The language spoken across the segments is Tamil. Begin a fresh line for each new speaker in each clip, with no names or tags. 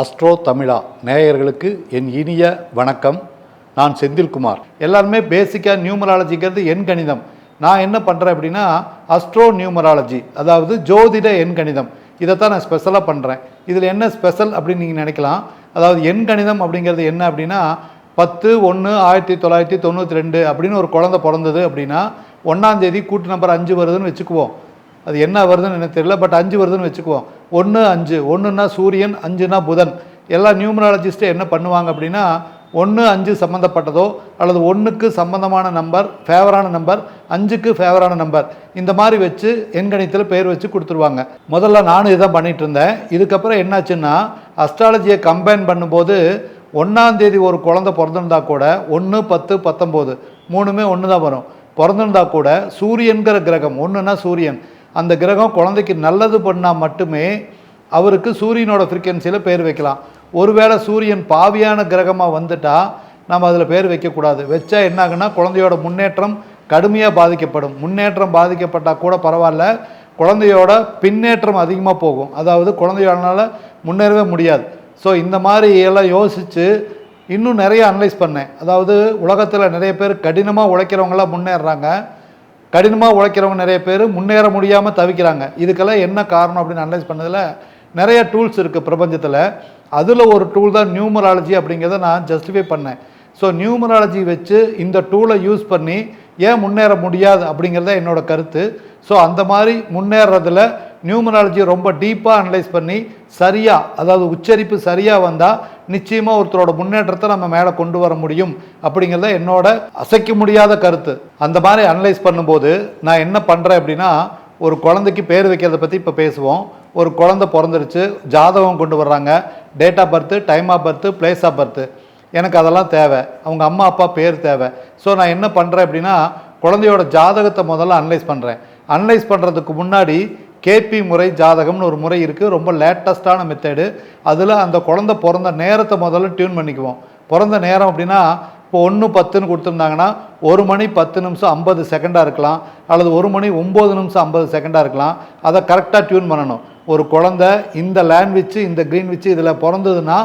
அஸ்ட்ரோ தமிழா நேயர்களுக்கு என் இனிய வணக்கம். நான் செந்தில்குமார். எல்லாருமே பேசிக்காக நியூமராலஜிங்கிறது எண் கணிதம். நான் என்ன பண்ணுறேன் அப்படின்னா அஸ்ட்ரோ நியூமராலஜி அதாவது ஜோதிட எண் கணிதம். இதைத்தான் நான் ஸ்பெஷலாக பண்ணுறேன் இதில் என்ன ஸ்பெஷல் அப்படின்னு நீங்கள் நினைக்கலாம். அதாவது எண் கணிதம் அப்படிங்கிறது என்ன அப்படின்னா பத்து ஒன்று ஆயிரத்தி தொள்ளாயிரத்தி தொண்ணூற்றி ரெண்டு அப்படின்னு ஒரு குழந்தை பிறந்தது அப்படின்னா ஒன்றாந்தேதி கூட்டு நம்பர் அஞ்சு வருதுன்னு வச்சுக்குவோம். அது என்ன வருதுன்னு எனக்கு தெரியல பட் அஞ்சு வருதுன்னு வச்சுக்குவோம். ஒன்று அஞ்சு ஒன்றுனா சூரியன் அஞ்சுனா புதன். எல்லா நியூமராலஜிஸ்ட்டு என்ன பண்ணுவாங்க அப்படின்னா ஒன்று அஞ்சு சம்மந்தப்பட்டதோ அல்லது ஒன்றுக்கு சம்மந்தமான நம்பர் ஃபேவரான நம்பர் அஞ்சுக்கு ஃபேவரான நம்பர் இந்த மாதிரி வச்சு எண்கணித்தில் பேர் வச்சு கொடுத்துருவாங்க. முதல்ல நானும் இதான் பண்ணிகிட்டு இருந்தேன் இதுக்கப்புறம் என்னாச்சுன்னா அஸ்ட்ராலஜியை கம்பைன் பண்ணும்போது ஒன்றாந்தேதி ஒரு குழந்தை பிறந்திருந்தா கூட ஒன்று பத்து பத்தொம்போது மூணுமே ஒன்று தான் வரும். பிறந்திருந்தா கூட சூரியன்கிற கிரகம் ஒன்றுனா சூரியன். அந்த கிரகம் குழந்தைக்கு நல்லது பண்ணால் மட்டுமே அவருக்கு சூரியனோட ஃப்ரீக்வன்சியில் பேர் வைக்கலாம். ஒருவேளை சூரியன் பாவியான கிரகமாக வந்துட்டால் நம்ம அதில் பேர் வைக்கக்கூடாது. வச்சா என்ன ஆகுன்னா குழந்தையோட முன்னேற்றம் கடுமையாக பாதிக்கப்படும். முன்னேற்றம் பாதிக்கப்பட்டால் கூட பரவாயில்ல குழந்தையோட பின்னேற்றம் அதிகமாக போகும். அதாவது குழந்தையோடனால முன்னேறவே முடியாது. ஸோ இந்த மாதிரி எல்லாம் யோசித்து இன்னும் நிறைய அனலைஸ் பண்ணேன். அதாவது உலகத்தில் நிறைய பேர் கடினமாக உழைக்கிறவங்களாம் முன்னேறுறாங்க கடினமாக உழைக்கிறவங்க நிறைய பேர் முன்னேற முடியாமல் தவிக்கிறாங்க. இதுக்கெல்லாம் என்ன காரணம் அப்படின்னு அனலைஸ் பண்ணதில் நிறைய டூல்ஸ் இருக்குது பிரபஞ்சத்தில். அதில் ஒரு டூல் தான் நியூமராலஜி அப்படிங்கிறத நான் ஜஸ்டிஃபை பண்ணேன். ஸோ நியூமராலஜி வச்சு இந்த டூலை யூஸ் பண்ணி ஏன் முன்னேற முடியாது அப்படிங்கிறத என்னோட கருத்து. ஸோ அந்த மாதிரி முன்னேறதில் நியூமராலஜி ரொம்ப டீப்பாக அனலைஸ் பண்ணி சரியாக அதாவது உச்சரிப்பு சரியாக வந்தால் நிச்சயமாக ஒருத்தரோட முன்னேற்றத்தை நம்ம மேலே கொண்டு வர முடியும். அப்படிங்கிறத என்னோட அசைக்க முடியாத கருத்து. அந்த மாதிரி அனலைஸ் பண்ணும்போது நான் என்ன பண்ணுறேன் அப்படின்னா ஒரு குழந்தைக்கு பேர் வைக்கிறத பற்றி இப்போ பேசுவோம். ஒரு குழந்தை பிறந்துருச்சு ஜாதகம் கொண்டு வர்றாங்க. Date of birth time of birth place of birth எனக்கு அதெல்லாம் தேவை. அவங்க அம்மா அப்பா பேர் தேவை. ஸோ நான் என்ன பண்ணுறேன் அப்படின்னா குழந்தையோட ஜாதகத்தை முதல்ல அனலைஸ் பண்ணுறேன் அனலைஸ் பண்ணுறதுக்கு முன்னாடி கேபி முறை ஜாதகம்னு ஒரு முறை இருக்குது ரொம்ப லேட்டஸ்ட்டான மெத்தேடு அதில் அந்த குழந்தை பிறந்த நேரத்தை முதல்ல டியூன் பண்ணிக்குவோம். பிறந்த நேரம் அப்படின்னா இப்போ ஒன்று பத்துன்னு கொடுத்துருந்தாங்கன்னா ஒரு மணி பத்து நிமிஷம் ஐம்பது செகண்டாக இருக்கலாம். அல்லது ஒரு மணி ஒம்பது நிமிஷம் ஐம்பது செகண்டாக இருக்கலாம். அதை கரெக்டாக டியூன் பண்ணணும். ஒரு குழந்தை இந்த லேண்ட்விச்சு இந்த க்ரீன் விச்சு இதில் பிறந்ததுன்னா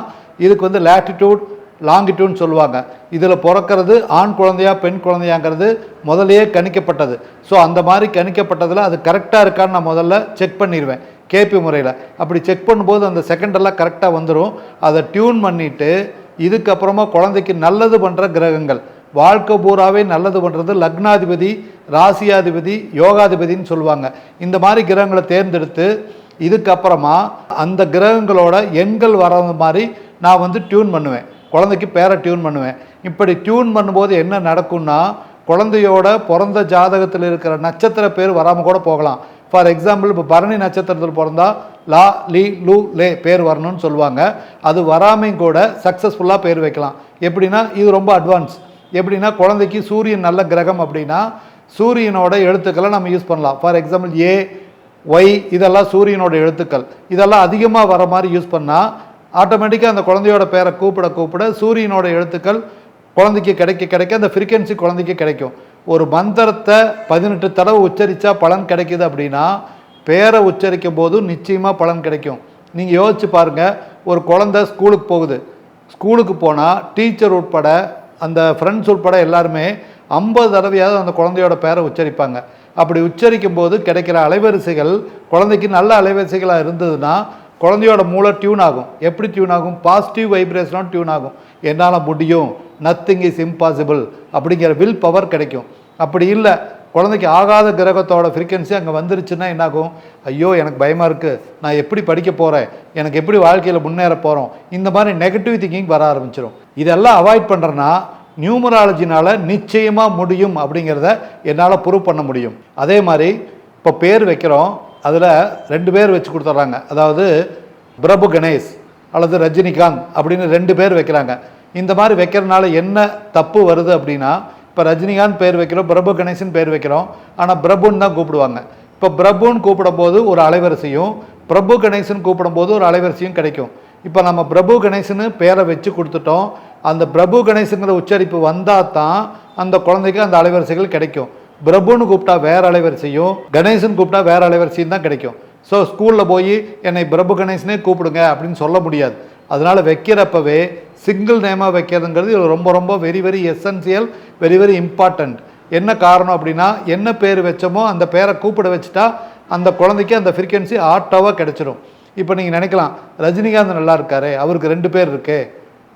இதுக்கு வந்து லேட்டிடியூட் லாங்கிடியூட்னு சொல்லுவாங்க. இதில் பிறக்கிறது ஆண் குழந்தையா பெண் குழந்தையாங்கிறது முதலையே கணிக்கப்பட்டது. ஸோ அந்த மாதிரி கணிக்கப்பட்டதில் அது கரெக்டாக இருக்கான்னு நான் முதல்ல செக் பண்ணிடுவேன் கேபி முறையில். அப்படி செக் பண்ணும்போது அந்த செகண்டெல்லாம் கரெக்டாக வந்துடும் அதை டியூன் பண்ணிவிட்டு இதுக்கப்புறமா குழந்தைக்கு நல்லது பண்ணுற கிரகங்கள். வாழ்க்கை பூராவே நல்லது பண்ணுறது லக்னாதிபதி ராசியாதிபதி யோகாதிபதின்னு சொல்லுவாங்க. இந்த மாதிரி கிரகங்களை தேர்ந்தெடுத்து இதுக்கப்புறமா அந்த கிரகங்களோட எண்கள் வர்றது மாதிரி நான் வந்து டியூன் பண்ணுவேன். குழந்தைக்கு பேரை டியூன் பண்ணுவேன். இப்படி டியூன் பண்ணும்போது என்ன நடக்கும்னா குழந்தையோட பிறந்த ஜாதகத்தில் இருக்கிற நட்சத்திர பேர் வராமல் கூட போகலாம். ஃபார் எக்ஸாம்பிள் இப்போ பரணி நட்சத்திரத்தில் பிறந்தா லா லீ லூ லே பேர் வரணும்னு சொல்லுவாங்க. அது வராமையும் கூட சக்ஸஸ்ஃபுல்லாக பேர் வைக்கலாம். எப்படின்னா இது ரொம்ப அட்வான்ஸ் எப்படின்னா குழந்தைக்கு சூரியன் நல்ல கிரகம் அப்படின்னா சூரியனோட எழுத்துக்களை நம்ம யூஸ் பண்ணலாம். ஃபார் எக்ஸாம்பிள் ஏ ஒய் இதெல்லாம் சூரியனோட எழுத்துக்கள். இதெல்லாம் அதிகமாக வர மாதிரி யூஸ் பண்ணால் ஆட்டோமேட்டிக்காக அந்த குழந்தையோட பேரை கூப்பிட கூப்பிட சூரியனோட எழுத்துக்கள் குழந்தைக்கு கிடைக்க கிடைக்க அந்த ஃப்ரீக்வன்சி குழந்தைக்கு கிடைக்கும். ஒரு மந்திரத்தை பதினெட்டு தடவை உச்சரித்தா பலன் கிடைக்குது அப்படின்னா பேரை உச்சரிக்கும் போது நிச்சயமாக பலன் கிடைக்கும். நீங்கள் யோசிச்சு பாருங்கள் ஒரு குழந்தை ஸ்கூலுக்கு போகுது. ஸ்கூலுக்கு போனால் டீச்சர் உட்பட அந்த ஃப்ரெண்ட்ஸ் உட்பட எல்லாருமே ஐம்பது தடவையாவது அந்த குழந்தையோட பேரை உச்சரிப்பாங்க. அப்படி உச்சரிக்கும் போது கிடைக்கிற அலைவரிசைகள் குழந்தைக்கு நல்ல அலைவரிசைகளாக இருந்ததுன்னா குழந்தையோட மூளை டியூன் ஆகும். எப்படி டியூன் ஆகும்? பாசிட்டிவ் வைப்ரேஷனாக டியூன் ஆகும். என்னால் முடியும். நத்திங் இஸ் இம்பாசிபிள் அப்படிங்கிற வில் பவர் கிடைக்கும். அப்படி இல்லை. குழந்தைக்கு ஆகாத கிரகத்தோட ஃப்ரீக்வன்சி அங்கே வந்துருச்சுன்னா என்னாகும்? ஐயோ எனக்கு பயமாக இருக்குது நான் எப்படி படிக்க போகிறேன் எனக்கு எப்படி வாழ்க்கையில் முன்னேற போகிறோம் இந்த மாதிரி நெகட்டிவ் திங்கிங் வர ஆரம்பிச்சிடும் இதெல்லாம் அவாய்ட் பண்ணுறேன்னா நியூமராலஜினால் நிச்சயமாக முடியும் அப்படிங்கிறத என்னால் ப்ரூவ் பண்ண முடியும். அதே மாதிரி இப்போ பேர் வைக்கிறோம். அதில் ரெண்டு பேர் வச்சு கொடுத்துட்றாங்க. அதாவது பிரபு கணேஷ் அல்லது ரஜினிகாந்த் அப்படின்னு ரெண்டு பேர் வைக்கிறாங்க. இந்த மாதிரி வைக்கிறனால என்ன தப்பு வருது அப்படின்னா இப்போ ரஜினிகாந்த் பேர் வைக்கிறோம் பிரபு கணேசன் பேர் வைக்கிறோம். ஆனால் பிரபுன்னு தான் கூப்பிடுவாங்க. இப்போ பிரபுன்னு கூப்பிடும்போது ஒரு அலைவரிசையும் பிரபு கணேசன் கூப்பிடும்போது ஒரு அலைவரிசையும் கிடைக்கும். இப்போ நம்ம பிரபு கணேசன்னு பேரை வச்சு கொடுத்துட்டோம். அந்த பிரபு கணேசங்கிற உச்சரிப்பு வந்தால் தான் அந்த குழந்தைக்கு அந்த அலைவரிசைகள் கிடைக்கும். பிரபுன்னு கூப்பிட்டா வேற அலைவரிசையும் கணேசன் கூப்பிட்டா வேற அலைவரிசையும் தான் கிடைக்கும். ஸோ ஸ்கூலில் போய் என்னை பிரபு கணேசனே கூப்பிடுங்க அப்படின்னு சொல்ல முடியாது. அதனால் வைக்கிறப்பவே சிங்கிள் நேமாக வைக்கிறதுங்கிறது ரொம்ப ரொம்ப very very essential very very important என்ன காரணம் அப்படின்னா என்ன பேர் வச்சோமோ அந்த பேரை கூப்பிட வச்சுட்டா அந்த குழந்தைக்கு அந்த ஃப்ரீக்வன்சி ஆட்டோவாக கிடைச்சிரும். இப்போ நீங்கள் நினைக்கலாம் ரஜினிகாந்த் நல்லா இருக்காரு அவருக்கு ரெண்டு பேர் இருக்கே.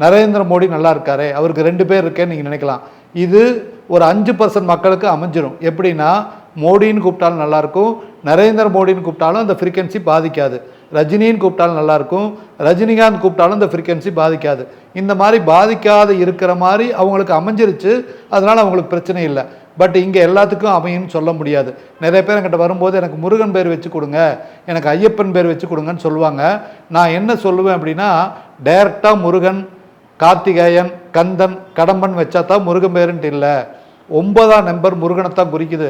நரேந்திர மோடி நல்லா இருக்காரு அவருக்கு ரெண்டு பேர் இருக்கேன்னு நீங்கள் நினைக்கலாம். இது ஒரு அஞ்சு பர்சன்ட் மக்களுக்கு அமைஞ்சிடும் எப்படின்னா மோடின்னு கூப்பிட்டாலும் நல்லாயிருக்கும். நரேந்திர மோடின்னு கூப்பிட்டாலும் அந்த ஃப்ரீக்வன்சி பாதிக்காது. ரஜினின்னு கூப்பிட்டாலும் நல்லாயிருக்கும். ரஜினிகாந்த் கூப்பிட்டாலும் இந்த ஃப்ரீக்வன்சி பாதிக்காது. இந்த மாதிரி பாதிக்காத இருக்கிற மாதிரி அவங்களுக்கு அமைஞ்சிருச்சு. அதனால் அவங்களுக்கு பிரச்சனை இல்லை. பட் இங்கே எல்லாத்துக்கும் அமையும்னு சொல்ல முடியாது. நிறைய பேர் என்கிட்ட வரும்போது எனக்கு முருகன் பேர் வச்சு கொடுங்க எனக்கு ஐயப்பன் பேர் வச்சு கொடுங்கன்னு சொல்லுவாங்க. நான் என்ன சொல்லுவேன் அப்படின்னா டைரெக்டாக முருகன் கார்த்திகேயன் கந்தன் கடம்பன் வச்சா தான் முருகன் பேருன்ட்டு இல்லை. ஒன்பதாம் நம்பர் முருகனைத்தான் குறிக்குது.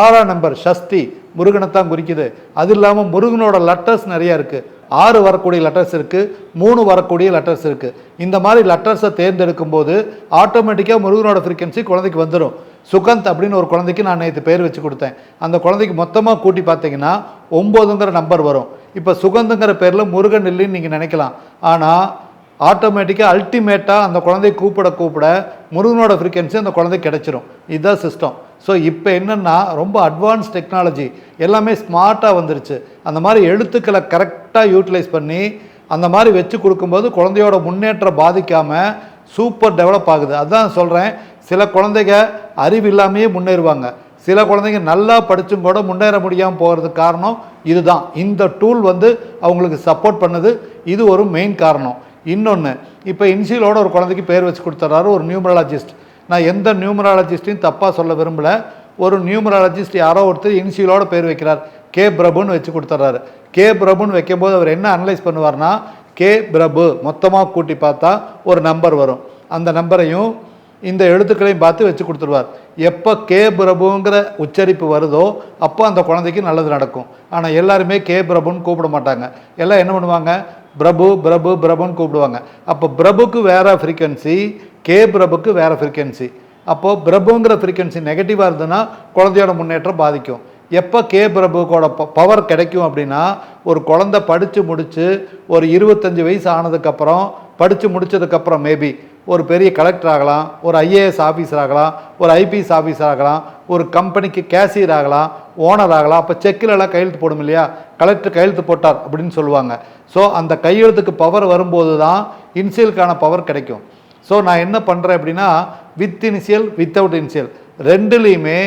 ஆறாம் நம்பர் சஷ்டி முருகனைத்தான் குறிக்குது. அது இல்லாமல் முருகனோட லெட்டர்ஸ் நிறையா இருக்குது ஆறு வரக்கூடிய லெட்டர்ஸ் இருக்குது மூணு வரக்கூடிய லெட்டர்ஸ் இருக்குது இந்த மாதிரி லெட்டர்ஸை தேர்ந்தெடுக்கும் போது ஆட்டோமேட்டிக்காக முருகனோட ஃப்ரீக்வன்சி குழந்தைக்கு வந்துடும் சுகந்த் அப்படின்னு ஒரு குழந்தைக்கு நான் நேற்று பேர் வச்சு கொடுத்தேன். அந்த குழந்தைக்கு மொத்தமாக கூட்டி பார்த்தீங்கன்னா ஒம்போதுங்கிற நம்பர் வரும். இப்போ சுகந்துங்கிற பேரில் முருகன் இல்லைன்னு நீங்கள் நினைக்கலாம். ஆனால் ஆட்டோமேட்டிக்காக அல்டிமேட்டாக அந்த குழந்தைய கூப்பிட கூப்பிட முருகனோட ஃப்ரீக்வன்சி அந்த குழந்தை கிடச்சிரும். இதுதான் சிஸ்டம் ஸோ இப்போ என்னென்னா ரொம்ப அட்வான்ஸ் டெக்னாலஜி எல்லாமே ஸ்மார்ட்டாக வந்துருச்சு. அந்த மாதிரி எழுத்துக்களை கரெக்டாக யூட்டிலைஸ் பண்ணி அந்த மாதிரி வச்சு கொடுக்கும்போது குழந்தையோட முன்னேற்றம் பாதிக்காமல் சூப்பர் டெவலப் ஆகுது. அதுதான் சொல்கிறேன் சில குழந்தைங்க அறிவு இல்லாமையே முன்னேறுவாங்க. சில குழந்தைங்க நல்லா படித்தும் கூட முன்னேற முடியாமல் போகிறதுக்கு காரணம் இதுதான். இந்த டூல் வந்து அவங்களுக்கு சப்போர்ட் பண்ணுது. இது ஒரு மெயின் காரணம். இன்னொன்று இப்போ இன்சியலோட ஒரு குழந்தைக்கு பேர் வச்சு கொடுத்துட்றாரு ஒரு நியூமராலஜிஸ்ட். நான் எந்த நியூமராலஜிஸ்ட்டையும் தப்பாக சொல்ல விரும்பலை. ஒரு நியூமராலஜிஸ்ட் யாரோ ஒருத்தர் இன்சியலோட பேர் வைக்கிறார். கே பிரபுன்னு வச்சு கொடுத்துட்றாரு கே பிரபுன்னு வைக்கும்போது அவர் என்ன அனலைஸ் பண்ணுவார்னா கே பிரபு மொத்தமாக கூட்டி பார்த்தா ஒரு நம்பர் வரும். அந்த நம்பரையும் இந்த எழுத்துக்களையும் பார்த்து வச்சு கொடுத்துருவார். எப்போ கே பிரபுங்கிற உச்சரிப்பு வருதோ அப்போ அந்த குழந்தைக்கு நல்லது நடக்கும். ஆனால் எல்லாருமே கே பிரபுன்னு கூப்பிட மாட்டாங்க. எல்லாம் என்ன பண்ணுவாங்க? பிரபு பிரபு பிரபுன்னு கூப்பிடுவாங்க. அப்போ பிரபுக்கு வேறு ஃப்ரீக்வன்சி கே பிரபுக்கு வேறு ஃப்ரீக்வன்சி அப்போது பிரபுங்கிற ஃப்ரீக்வன்சி நெகட்டிவாக இருந்ததுன்னா குழந்தையோட முன்னேற்றம் பாதிக்கும். எப்போ கே பிரபுக்கோட பவர் கிடைக்கும் அப்படின்னா ஒரு குழந்தை படித்து முடித்து ஒரு இருபத்தஞ்சி வயசு ஆனதுக்கப்புறம் படித்து முடிச்சதுக்கப்புறம் மேபி ஒரு பெரிய கலெக்டர் ஆகலாம் ஒரு ஐஏஎஸ் ஆஃபீஸர் ஆகலாம் ஒரு ஐபிஎஸ் ஆஃபீஸர் ஆகலாம் ஒரு கம்பெனிக்கு கேஷியர் ஆகலாம் ஓனர் ஆகலாம் அப்போ செக்கில் எல்லாம் கையெழுத்து போடும் இல்லையா? கலெக்டர் கையெழுத்து போட்டார் அப்படின்னு சொல்லுவாங்க. ஸோ அந்த கையெழுத்துக்கு பவர் வரும்போது தான் இன்சியலுக்கான பவர் கிடைக்கும். ஸோ நான் என்ன பண்ணுறேன் அப்படின்னா வித் இனிஷியல் வித்தவுட் இனிஷியல் ரெண்டுலேயுமே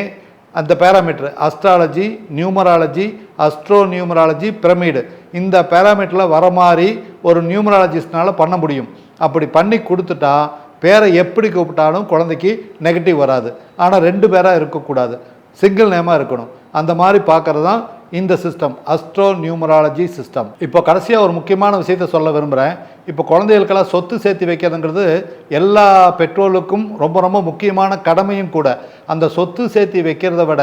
அந்த parameter astrology numerology astro numerology pyramid இந்த பேராமீட்டரில் வர மாதிரி ஒரு நியூமராலஜிஸ்ட்னால பண்ண முடியும். அப்படி பண்ணி கொடுத்துட்டா பேரை எப்படி கூப்பிட்டாலும் குழந்தைக்கு நெகட்டிவ் வராது. ஆனால் ரெண்டு பேராக இருக்கக்கூடாது. சிங்கிள் நேமாக இருக்கணும். அந்த மாதிரி பார்க்குறது தான் இந்த சிஸ்டம் அஸ்ட்ரோ நியூமராலஜி சிஸ்டம் இப்போ கடைசியாக ஒரு முக்கியமான விஷயத்த சொல்ல விரும்புகிறேன் இப்போ குழந்தைகளுக்கெல்லாம் சொத்து சேர்த்து வைக்கிறதுங்கிறது எல்லா பெற்றோர்களுக்கும் ரொம்ப ரொம்ப முக்கியமான கடமையும் கூட. அந்த சொத்து சேர்த்து வைக்கிறத விட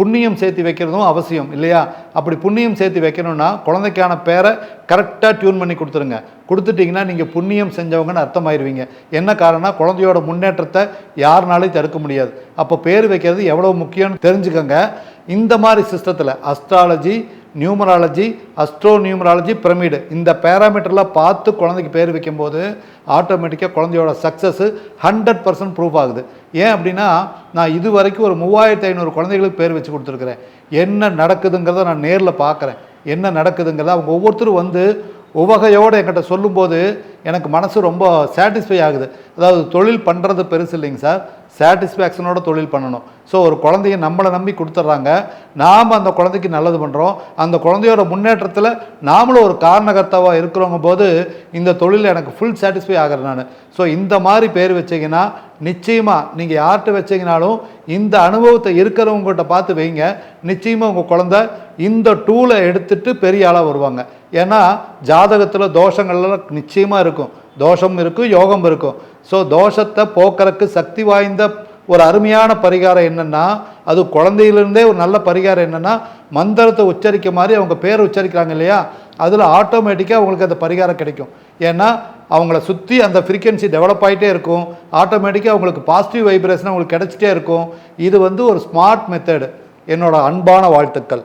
புண்ணியம் சேர்த்து வைக்கிறதும் அவசியம் இல்லையா? அப்படி புண்ணியம் சேர்த்து வைக்கணும்னா குழந்தைக்கான பேரை கரெக்டாக டியூன் பண்ணி கொடுத்துருங்க. கொடுத்துட்டிங்கன்னா நீங்கள் புண்ணியம் செஞ்சவங்கன்னு அர்த்தமாயிருவீங்க. என்ன காரணம்னா குழந்தையோட முன்னேற்றத்தை யாருனாலையும் தடுக்க முடியாது. அப்போ பேர் வைக்கிறது எவ்வளோ முக்கியம்னு தெரிஞ்சுக்கோங்க. இந்த மாதிரி சிஸ்டத்தில் astrology numerology astro numerology pyramid. இந்த பேராமீட்டரெலாம் பார்த்து குழந்தைக்கு பேர் வைக்கும்போது ஆட்டோமேட்டிக்காக குழந்தையோட சக்ஸஸ்ஸு ஹண்ட்ரட் பர்சன்ட் ப்ரூஃப் ஆகுது. ஏன் அப்படின்னா நான் இது வரைக்கும் ஒரு மூவாயிரத்து ஐநூறு குழந்தைகளுக்கு பேர் வச்சு கொடுத்துருக்குறேன். என்ன நடக்குதுங்கிறத நான் நேரில் பார்க்குறேன். என்ன நடக்குதுங்கிறத அவங்க ஒவ்வொருத்தரும் வந்து உவகையோடு என்கிட்ட சொல்லும்போது எனக்கு மனசு ரொம்ப சாட்டிஸ்ஃபை ஆகுது. அதாவது தொழில் பண்ணுறது பெருசு இல்லைங்க சார். சாட்டிஸ்ஃபேக்ஷனோட தொழில் பண்ணணும். ஸோ ஒரு குழந்தைய நம்மளை நம்பி கொடுத்துட்றாங்க. நாம் அந்த குழந்தைக்கு நல்லது பண்ணுறோம் அந்த குழந்தையோட முன்னேற்றத்தில் நாமளும் ஒரு காரணகர்த்தாவாக இருக்கிறவங்க போது இந்த தொழில் எனக்கு ஃபுல் சாட்டிஸ்ஃபை ஆகிறேன் நான். ஸோ இந்த மாதிரி பேர் வச்சிங்கன்னா நிச்சயமாக நீங்கள் யார்கிட்ட வச்சிங்கனாலும் இந்த அனுபவத்தை இருக்கிறவங்ககிட்ட பார்த்து வைங்க. நிச்சயமாக உங்கள் குழந்தை இந்த டூலை எடுத்துகிட்டு பெரிய ஆளாக வருவாங்க. ஏன்னா ஜாதகத்தில் தோஷங்கள்லாம் நிச்சயமாக இருக்கும். தோஷம் இருக்கும் யோகம் இருக்கும். ஸோ தோஷத்தை போக்குறக்கு சக்தி வாய்ந்த ஒரு அருமையான பரிகாரம் என்னென்னா அது குழந்தையிலிருந்தே ஒரு நல்ல பரிகாரம் என்னென்னா மந்திரத்தை உச்சரிக்க மாதிரி அவங்க பேர் உச்சரிக்கிறாங்க இல்லையா? அதில் ஆட்டோமேட்டிக்காக அவங்களுக்கு அந்த பரிகாரம் கிடைக்கும். ஏன்னா அவங்கள சுற்றி அந்த ஃப்ரீக்வன்சி டெவலப் ஆகிட்டே இருக்கும். ஆட்டோமேட்டிக்காக அவங்களுக்கு பாசிட்டிவ் வைப்ரேஷன் அவங்களுக்கு கிடச்சிட்டே இருக்கும். இது வந்து ஒரு ஸ்மார்ட் மெத்தடு என்னோடய அன்பான வாழ்த்துக்கள்.